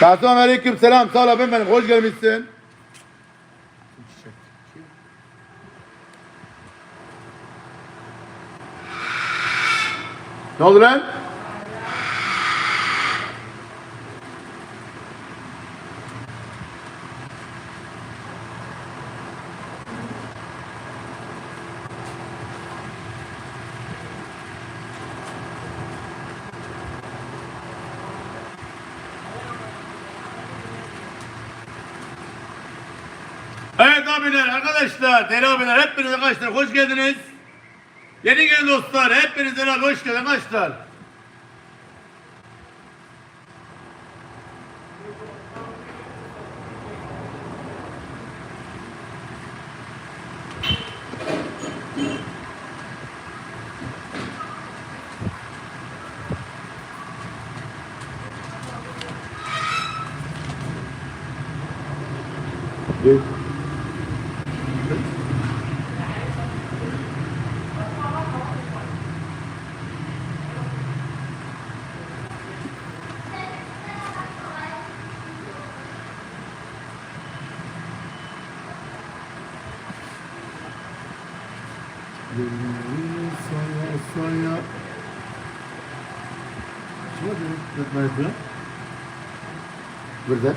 Selamun aleyküm selam. Sağ ol abim benim. Hoş gelmişsin. Ne oldu lan? Evet abiler, arkadaşlar, deli abiler, hepiniz arkadaşlar hoş geldiniz. Yeni gelen dostlar, hepiniz deli abi hoş geldiniz arkadaşlar. Evet. Burada.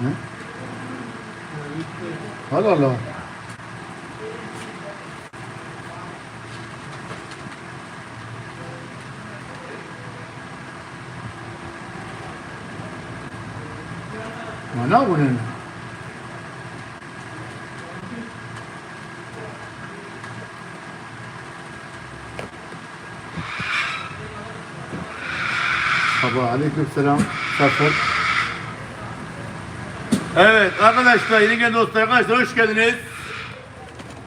Ne? Allah Allah. Mana bu? Sabah aleyküm selam. Safer. Evet arkadaşlar yeni gelen dostlar arkadaşlar hoş geldiniz.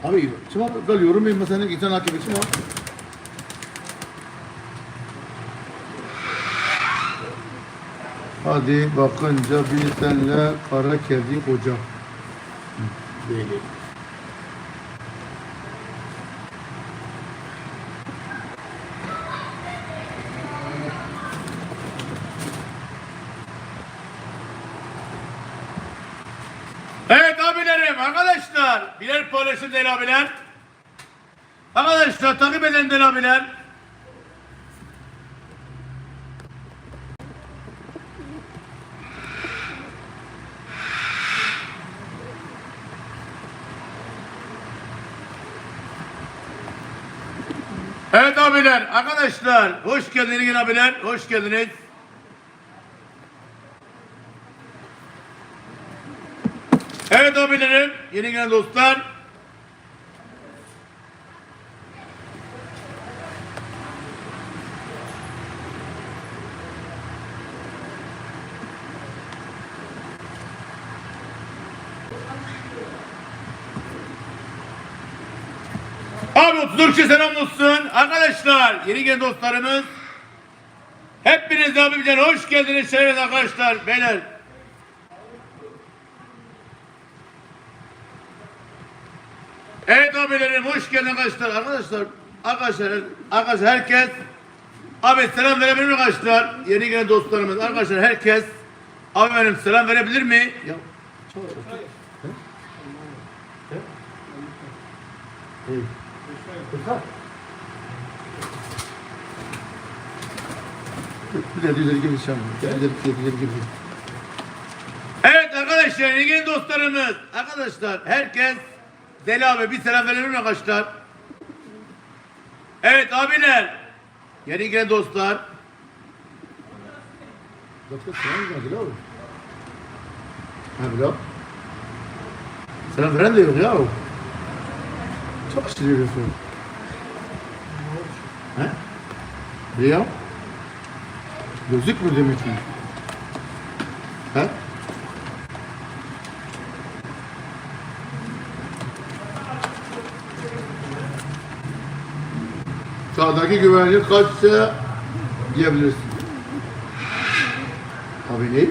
Abi çıma dalıyorum ben mesela geçen hakim çıma. Hadi bakınca bir senle kara kedi koca. Değil. Evet abilerim arkadaşlar birer paylaşım değil abiler. Arkadaşlar takip eden değil abiler. Evet abiler arkadaşlar hoş geldiniz abiler hoş geldiniz. Evet abilerim, yeni gelen dostlar. Abi 34 kişi selam olsun. Arkadaşlar, yeni gelen dostlarımız. Hepiniz abimden hoş geldiniz. Şeref arkadaşlar, beyler. Evet abilerim hoş geldin arkadaşlar. Arkadaşlar, arkadaşlar, arkadaşlar herkes Abi selam verebilir mi arkadaşlar? Yeni gelen dostlarımız, arkadaşlar herkes Abi benim selam verebilir mi? Ya. Evet arkadaşlar yeni dostlarımız. Arkadaşlar herkes Deli abi bir selam verelim mi arkadaşlar? Evet abiler. Yeni gelen dostlar. Doktor selam verdi abi. Ha bilo. Selam veren de yok ya. Çok sinirlisin. He? Gözlük mü demek ki? Sağdaki güvenlik kaçsa diyebilirsin. Abi ne?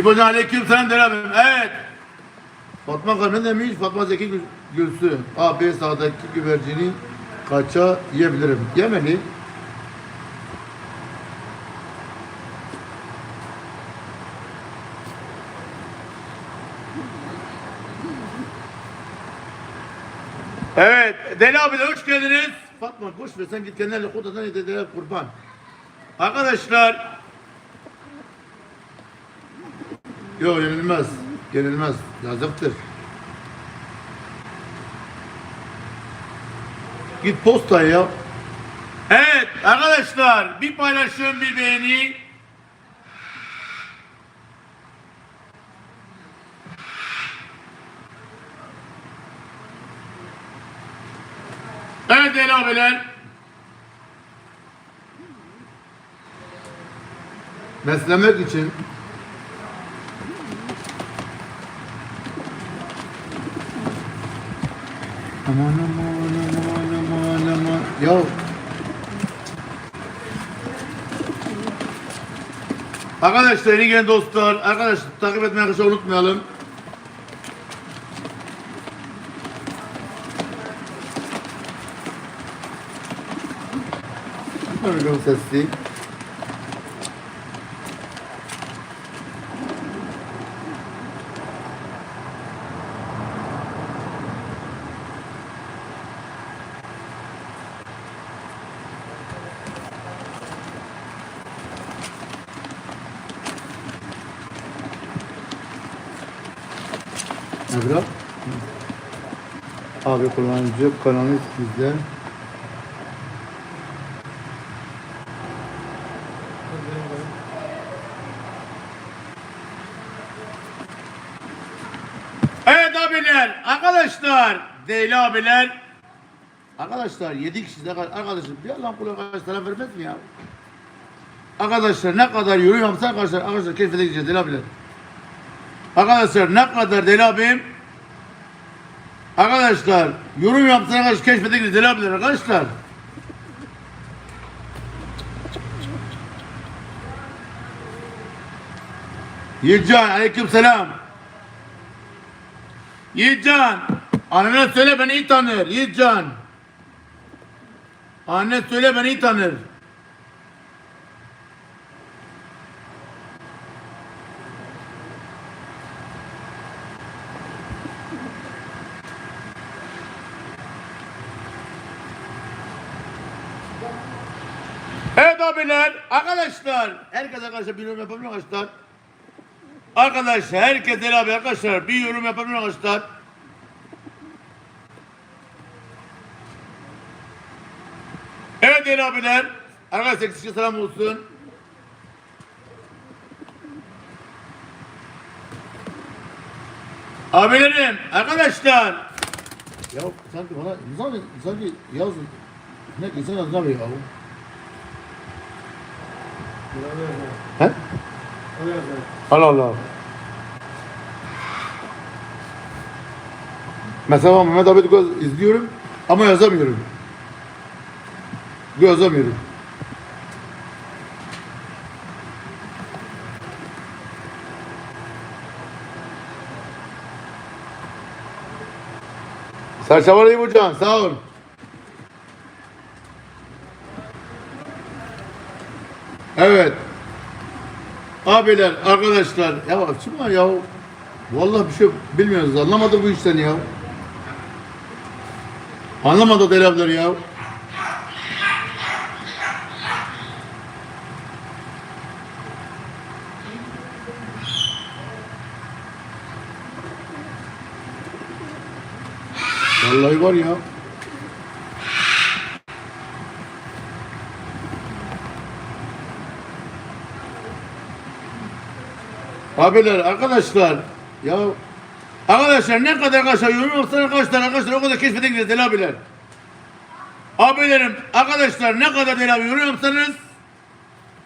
İbocan aleyküm selam der abim. Evet. Fatma Karmen demiş, Fatma Zeki Gül- Gülsü. A, B sağdaki güvercinin kaça yiyebilirim? Yemeni. Evet, Deli abi de hoş geldiniz. Fatma boş ver sen git kendine kodadan edeler kurban. Arkadaşlar Yok yenilmez. Yenilmez. Yazıktır. Git postaya ya. Evet arkadaşlar bir paylaşım bir beğeni. Evet değerli abiler. Beslemek için Aman aman aman aman aman. Ya. Arkadaşlar yeni gelen dostlar, arkadaşlar takip etmeyi arkadaşlar unutmayalım. Böyle sesli. Ebra. Abi kullanıcı kanalı sizde. Evet abiler, arkadaşlar, değerli abiler. Arkadaşlar 7 kişi de arkadaşım bir Allah kula kaç tane vermez mi ya? Arkadaşlar ne kadar yorum yapsa arkadaşlar arkadaşlar keşfete gideceğiz değerli abiler. Arkadaşlar ne kadar deli abim? Arkadaşlar yorum yapsın arkadaşlar keşfete gideceğiz deli abiler arkadaşlar. Yiğitcan aleyküm selam. Yiğitcan. Annene söyle beni iyi tanır. Yiğitcan. Anne söyle beni iyi tanır. Evet abiler, arkadaşlar, herkes arkadaşlar bir yorum yapabilir arkadaşlar. Arkadaşlar, herkes el abi arkadaşlar bir yorum yapabilir arkadaşlar. Evet el abiler, arkadaşlar kişiye selam olsun. Abilerim, arkadaşlar. Ya sanki bana insan, sanki yaz, ne insan yazamıyor ya. He? Allah Allah. Mesela Mehmet abi Göz izliyorum ama yazamıyorum. Yazamıyorum. Serçavarayı Burcan sağ ol. Evet. Abiler, arkadaşlar. Ya kim var ya? Vallahi bir şey bilmiyoruz. Anlamadı bu işten ya. Anlamadı Deli abiler ya. Vallahi var ya. Abiler, arkadaşlar. Ya arkadaşlar ne kadar arkadaşlar yorum yapsan arkadaşlar arkadaşlar o kadar keşfete gideceğiz abiler. Abilerim arkadaşlar ne kadar Deli abi yorum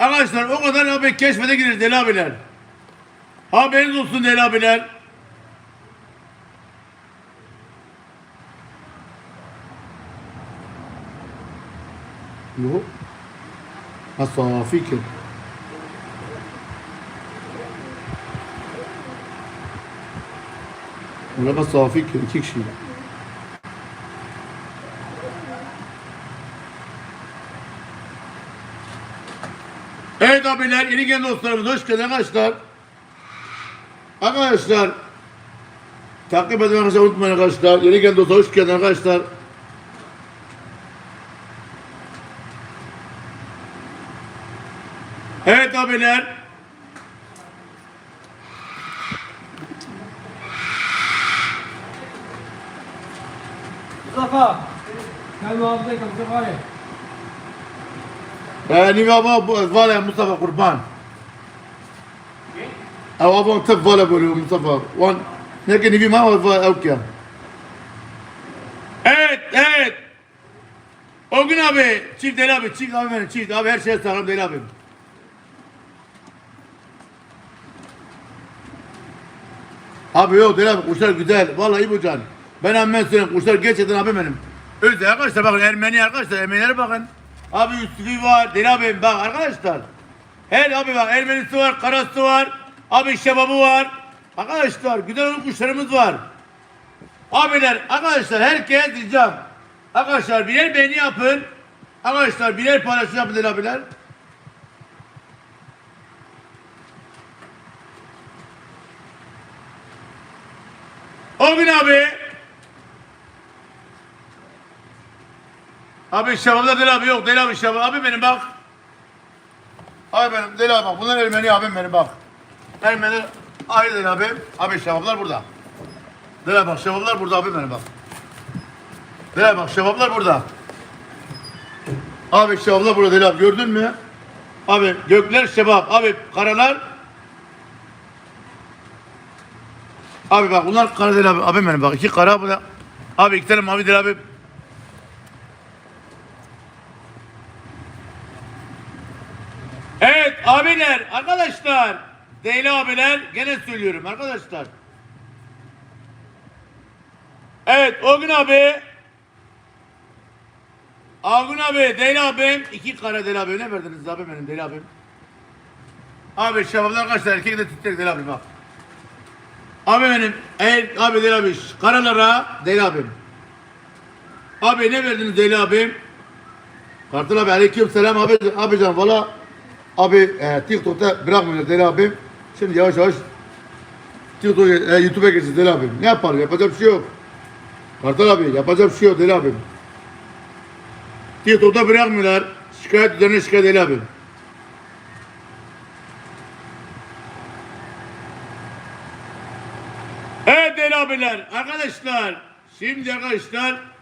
arkadaşlar o kadar abi keşfete Deli abiler. Haberiniz olsun Deli abiler. Yok. Ha safi Bunlar da Safi iki kişiydi. Evet abiler, yeni gelen dostlarımız hoş geldin arkadaşlar. Arkadaşlar, takip eden arkadaşlar unutmayın arkadaşlar. Yeni gelen dostlar hoş geldin arkadaşlar. Evet abiler, Mustafa. Gel muhabbete kal Mustafa. Yani baba bu valla Mustafa kurban. او ابو انت فولا بقول مصطفى وان لكن يبي ما هو اوكي Evet, evet. O gün abi, çift Deli abi, çift abi benim, çift abi her şeye sağlam Deli abim. Abi yok Deli abi, kuşlar güzel. Vallahi bu can. Ben hemen söyleyeyim, kuşlar gerçekten abi benim. Öyle arkadaşlar bakın Ermeni arkadaşlar, Ermenilere bakın. Abi Yusuf'i var, Deli abim bak arkadaşlar. Her abi bak Ermenisi var, Karası var, abi Şebabı var. Arkadaşlar güzel kuşlarımız var. Abiler, arkadaşlar herkes diyeceğim. Arkadaşlar birer beğeni yapın. Arkadaşlar birer paylaşım yapın Deli abiler. O gün abi. Abi Şebap'ta Deli abi yok. Deli abi Şebap. Abi benim bak. Abi benim Deli abi bak. Bunlar Ermeni abim benim bak. Ermeni ayrı Deli abim. Abi Şebaplar burada. Deli abi bak Şebaplar burada abi benim bak. Deli abi bak Şebaplar burada. Abi Şebaplar burada Deli abi gördün mü? Abi gökler Şebap. Abi karalar. Abi bak bunlar kara Deli abi. Abi benim bak. iki kara bu da. Abi iki tane mavi Deli abi. Evet abiler, arkadaşlar. Değerli abiler, gene söylüyorum arkadaşlar. Evet, o abi. Agun abi, Değerli abim. iki kara Değerli abi. Ne verdiniz abi benim Değerli abim? Abi şabaplar arkadaşlar, erkek de titrek Değerli abi bak. Abi benim, er, abi Değerli abi, karalara Değerli abim. Abi ne verdiniz Değerli abim? Kartal abi aleyküm selam abi abican valla abi e, TikTok'ta bırakmıyor Deli abim. Şimdi yavaş yavaş TikTok'a e, YouTube'a geçeceğiz Deli abim. Ne yapalım yapacak bir şey yok. Kartal abi yapacak bir şey yok Deli abim. TikTok'ta bırakmıyorlar. Şikayet üzerine şikayet Deli abim. Evet Deli abiler arkadaşlar şimdi arkadaşlar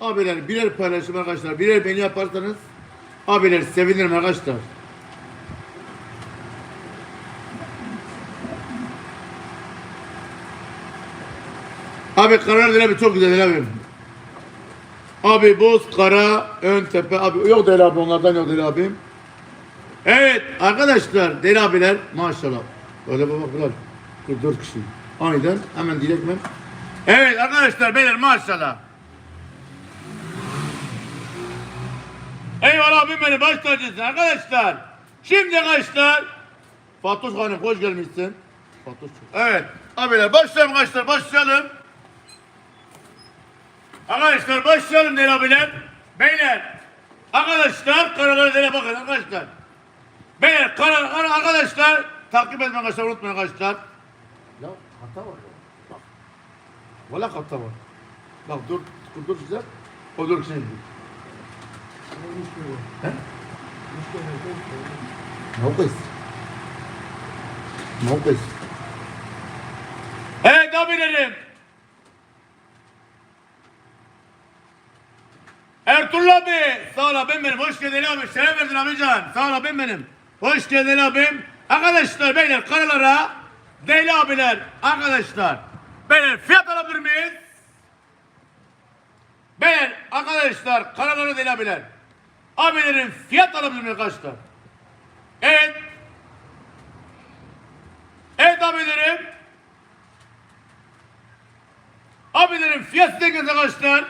Abiler birer paylaşım arkadaşlar. Birer beni yaparsanız abiler sevinirim arkadaşlar. Abi karar abi çok güzel abi. Abi boz kara ön tepe abi yok değil abi onlardan yok değil abim. Evet arkadaşlar deli abiler maşallah. Öyle baba dört kişi. Aniden hemen direktmen. Evet arkadaşlar beyler maşallah. Eyvallah abim beni baş tacısın arkadaşlar. Şimdi arkadaşlar. Fatoş Hanım hoş gelmişsin. Fatoş. Evet. Abiler başlayalım arkadaşlar başlayalım. Arkadaşlar başlayalım değerli abiler. Beyler. Arkadaşlar karalara dele bakın arkadaşlar. Beyler karar arkadaşlar. Takip etmeyi arkadaşlar unutmayın arkadaşlar. Ya hata var ya. Bak. Valla hata var. Bak dur, dur, dur güzel. O dur şimdi. No pues. No pues. Hey kabinerim. Ertuğrul abi. Sağ ol abim benim. Hoş geldin abi. Şeref verdin amcan. Sağ ol abim benim. Hoş geldin abim. Arkadaşlar beyler karalara Değerli abiler, arkadaşlar. Beyler fiyat alabilir miyiz? Beyler, arkadaşlar, karalara değerli abiler. Abilerin fiyat alabilir arkadaşlar? Evet. Evet abilerim. Abilerin fiyat size arkadaşlar.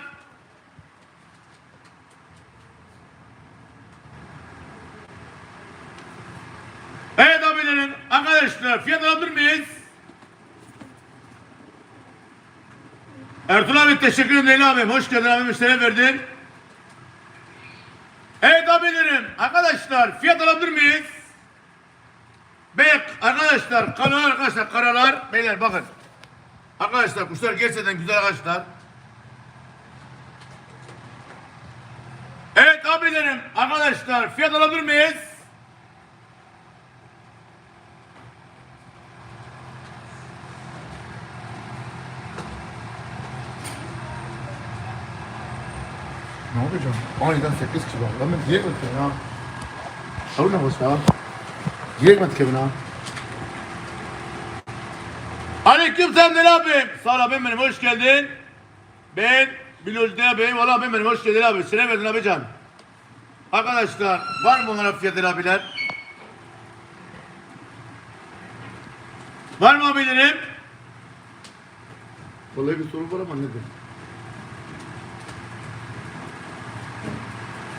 Evet abilerin arkadaşlar fiyat alabilir miyiz? Ertuğrul abi teşekkür ederim Leyla abim. Hoş geldin abi müşteri verdin. Evet abilerim arkadaşlar fiyat alabilir miyiz? Bey arkadaşlar karalar arkadaşlar karalar beyler bakın. Arkadaşlar kuşlar gerçekten güzel arkadaşlar. Evet abilerim arkadaşlar fiyat alabilir miyiz? Yapacağım? Aniden 8 kilo. Lan ben direkt ötüyorum ya. Noch was da. Direkt mit Kevin ha. Aleyküm selam Deli abim. Sağ abim benim hoş geldin. Ben Bilal Deli abim. Valla abim benim hoş geldin abi. Selam verdin abican. Arkadaşlar var mı onlara fiyat abiler? Var mı abilerim? Vallahi bir soru var ama nedir?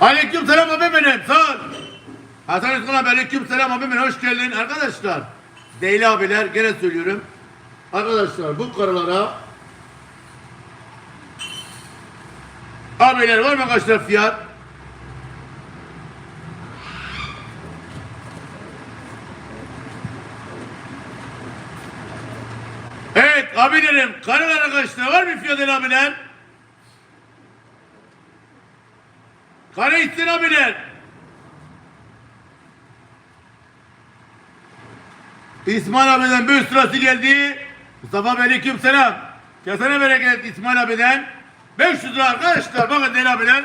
Aleyküm selam abim benim. Sağ ol. Hasan abi aleyküm selam abim benim. Hoş geldin arkadaşlar. Deli abiler gene söylüyorum. Arkadaşlar bu karılara Abiler var mı arkadaşlar fiyat? Evet abilerim karılar arkadaşlar var mı fiyat abiler? Kara içsin abiler. İsmail abiden bir sırası geldi. Mustafa Bey aleyküm selam. Kesene bereket İsmail abiden. 500 lira arkadaşlar bakın Deli abiler.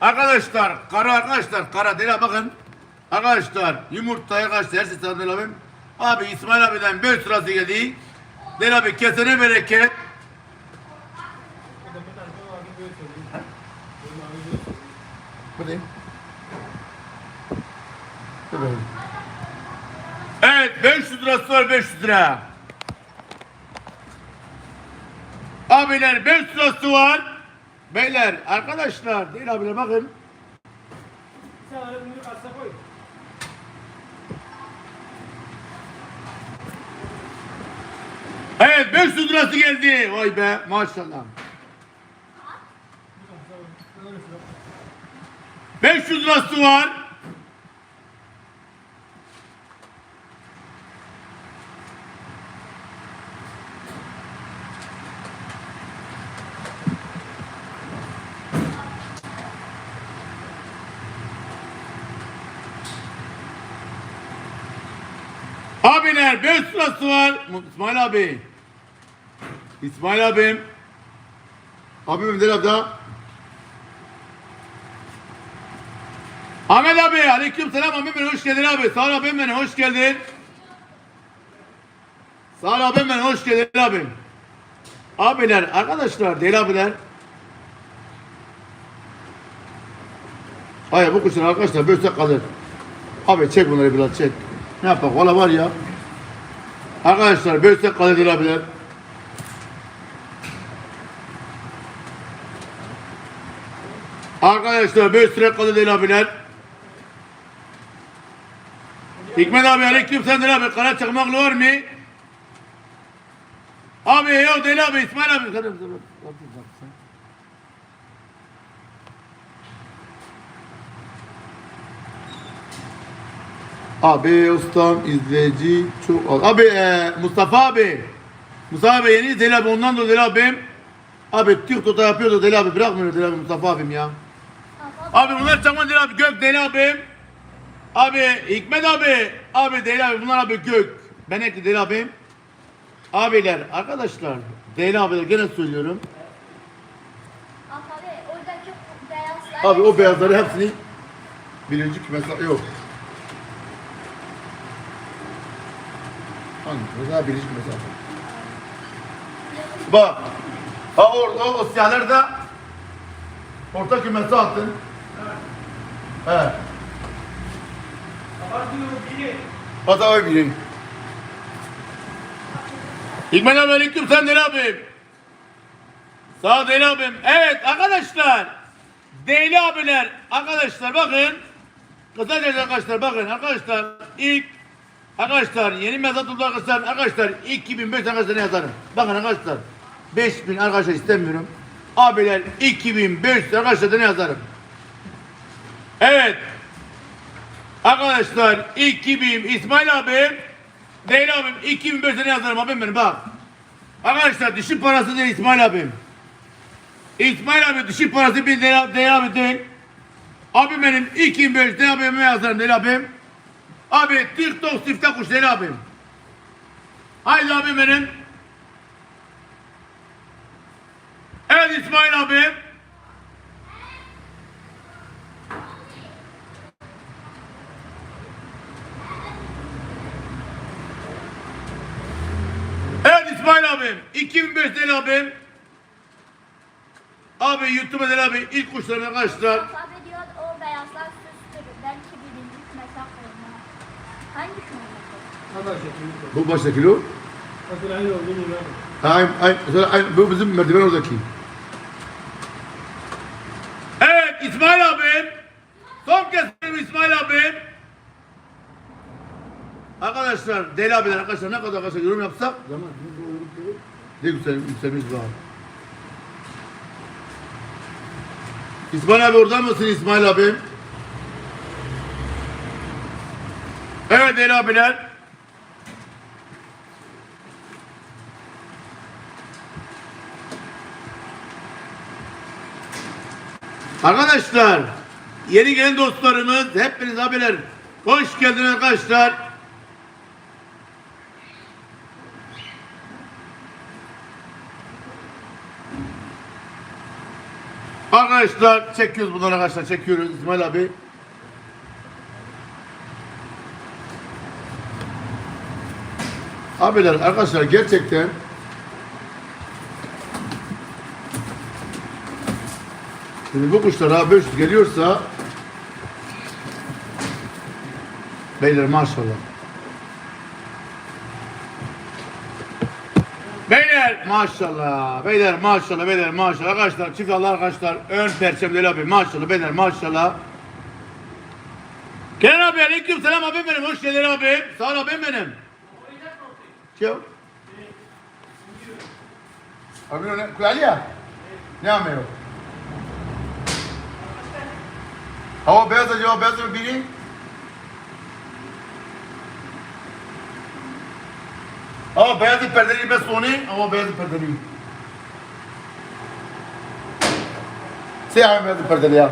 Arkadaşlar kara arkadaşlar kara Deli bakın. Arkadaşlar yumurtaya kaç dersi sana Deli abim. Abi İsmail abiden 5 sırası geldi. Deli abi kesene bereket. Bu değil. Bu böyle. Evet 500 lirası var 500 lira. Abiler 500 lirası var. Beyler arkadaşlar değil abiler bakın. Evet 500 lirası geldi. Vay be maşallah. 500 lirası var. Abiler 500 lirası var. İsmail abi. İsmail abim. Abim Deli abi daha. Ahmet abi aleyküm selam abim benim hoş geldin abi. Sağ ol abim benim hoş geldin. Sağ ol abim benim hoş geldin abim. Abiler arkadaşlar değil abiler. Hayır bu kuşlar arkadaşlar bölsek kalır. Abi çek bunları biraz çek. Ne yapak valla var ya. Arkadaşlar bölsek kalır değil abiler. Arkadaşlar bölsek kalır değil abiler. Hikmet abi aleyküm selam abi. Kara çakmaklı var mı? Abi yok değil abi İsmail abi. Abi ustam izleyici çok az. Abi e, Mustafa abi. Mustafa abi yeni Deli abi ondan dolayı Deli abim. Abi TikTok'ta yapıyordu Deli abi bırakmıyor Deli abi Mustafa abim ya. Abi bunlar çakma Deli abi Gök Deli abim. Abi Hikmet abi. Abi Deli abi bunlar abi Gök. Ben ekli Deli abim. Abiler arkadaşlar Deli abiler gene söylüyorum. Abi oradaki beyazlar. Abi o beyazları hepsini birinci kümesi yok. Hangi kümesi? Birinci kümesi. Bak. Ha orada o siyahlar da orta kümesi attın. He. Abartıyorum abi birinci. Hikmet abi aleyküm sen Deli abim. Sağ ol Deli abim. Evet arkadaşlar. Deli abiler. Arkadaşlar bakın. Kısaca arkadaşlar bakın arkadaşlar ilk arkadaşlar yeni mezat oldu arkadaşlar arkadaşlar 2005 arkadaşlar yazarım. Bakın arkadaşlar 5000 arkadaşlar istemiyorum. Abiler 2500 arkadaşlar ne yazarım. Evet. Arkadaşlar 2000 İsmail abi Değil abim 2005 sene yazarım abim benim bak. Arkadaşlar dişi parası değil İsmail abim. İsmail abi dişi parası bir değil, değil abi değil. Abim benim 2005 değil abime yazarım değil abim. Abi TikTok sifte kuş değil abim. Haydi abim benim. Evet İsmail abim. Evet İsmail abim. 2005 değil abim. Abi YouTube'a değil abi. ilk kuşlarına kaçtılar. Abi diyor o beyazlar süstürür. Belki birinci mesela koyma. Hangi. Bu baştaki kilo. Hazır aynı oldu mu lan? Aynı, aynı, aynı, bu bizim merdiven oradaki. Evet İsmail abim. Son kez İsmail abim. Arkadaşlar Deli abiler arkadaşlar ne kadar arkadaşlar yorum yapsak ne güzel yükselmiş var. İsmail abi orada mısın İsmail abim? Evet Deli abiler. Arkadaşlar yeni gelen dostlarımız hepiniz abiler hoş geldiniz arkadaşlar. Arkadaşlar çekiyoruz bunları arkadaşlar çekiyoruz İsmail abi. Abiler arkadaşlar gerçekten Şimdi bu kuşlar ha 500 geliyorsa Beyler maşallah. Beyler maşallah, beyler maşallah, beyler maşallah. Arkadaşlar çift Allah arkadaşlar ön perçemleri abi maşallah, beyler maşallah. Kenan abi aleyküm selam abim benim, hoş geldin abim. Sağ ol abim benim. Kim? Abi ne? Kuyalia? Ne yapıyor? Hava beyaz acaba beyaz mı biri? Ama beyazı perdeli ben sonu, ama beyazı perdeli. Siyah beyaz perdeli ya.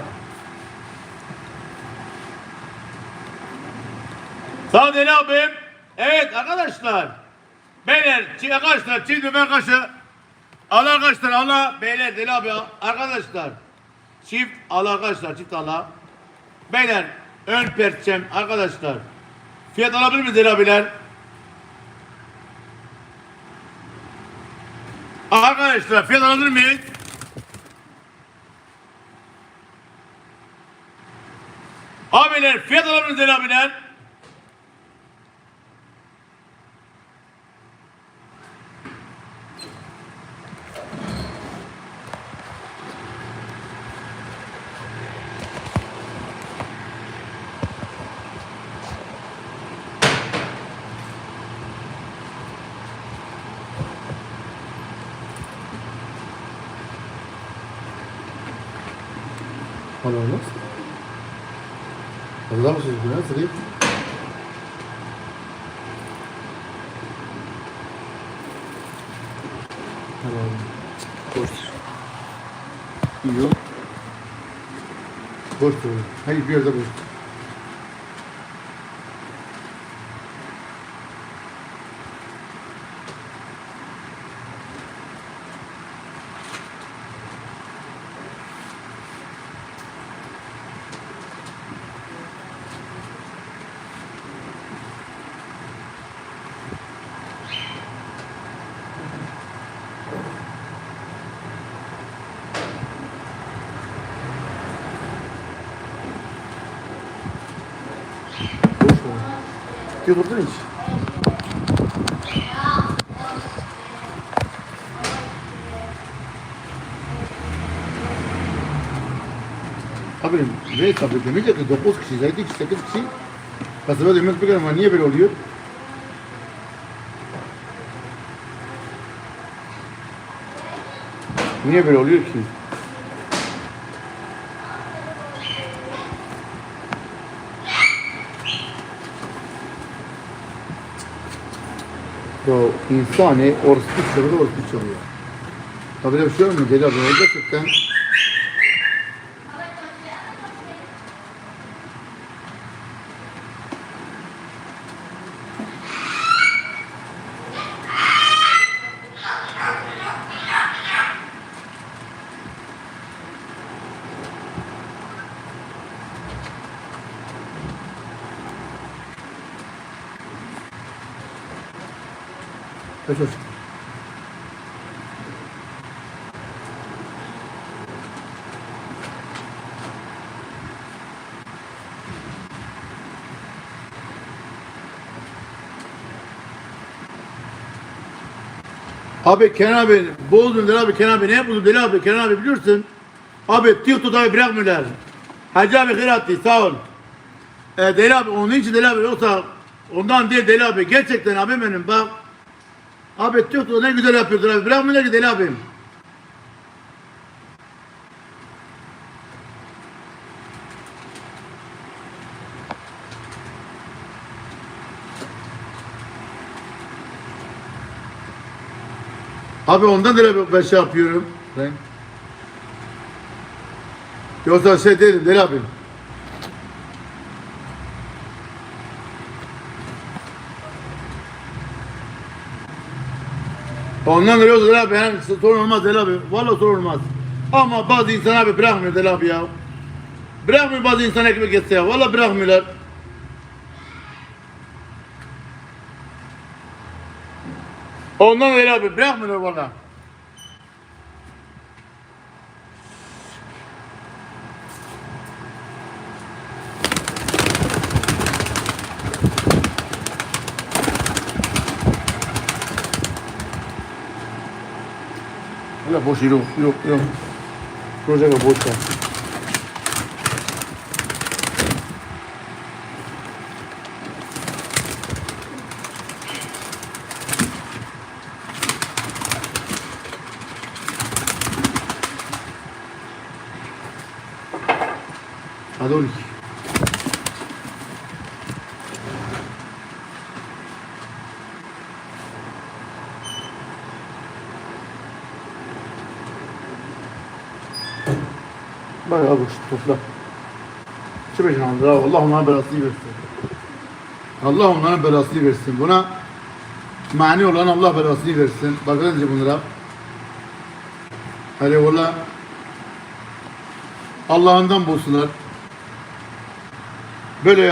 Sağ ol abim. Evet arkadaşlar. Beyler, arkadaşlar çift dümen kaşı. Allah arkadaşlar Allah. Beyler Deli abi arkadaşlar. Çift Allah arkadaşlar çift Allah. Beyler ön perçem arkadaşlar. Fiyat alabilir miyiz Deli abiler? Arkadaşlar fiyat alabilir miyiz? Abiler fiyat miyiz Deli abiler? Hala olmaz. Hazırlar mısınız buna? Sırayım. Tamam. Boş. Yok. Boş. Hayır bir yerde. Boş Gel otur hiç. Abi ne tabii demeyecek ki 9 kişi, 7 kişi, 8 kişi. Kasaba demek bir ama niye böyle oluyor? Niye böyle oluyor ki? İnsani orospu çalıyor, orospu çalıyor. Tabii bir şey olmuyor Deli. O Gerçekten Kaç olsun? Abi Kenan abi bozdun Deli abi Kenan abi ne buldun Deli abi Kenan abi biliyorsun. Abi TikTok'ta abi bırakmıyorlar. Hacı abi hayır sağ ol. E, Deli abi onun için Deli abi yoksa ondan değil Deli abi gerçekten abi benim bak. Abi TikTok'ta ne güzel yapıyordur abi bırakmıyorlar ki Deli abim. Abi ondan abi ben şey yapıyorum. Ben Yoksa şey değilim Deli abim. Ondan yoksa Deli abi yani sorun olmaz Deli abi. Valla sorun. Ama bazı insan abi bırakmıyor Deli abi ya. Bırakmıyor bazı insan ekmek yetse ya. Valla bırakmıyorlar. Ondan Deli abi bırakmıyorlar valla. Öyle boş yok, yok, yok. Proje boş ver. Hadi 12. Bak abi şu topla. Beşin aldı. Allah onlara belasını versin. Allah onların belasını versin. Buna mani olan Allah belasını versin. Bakın önce bunlara. Hele valla Allah'ından bulsunlar. Böyle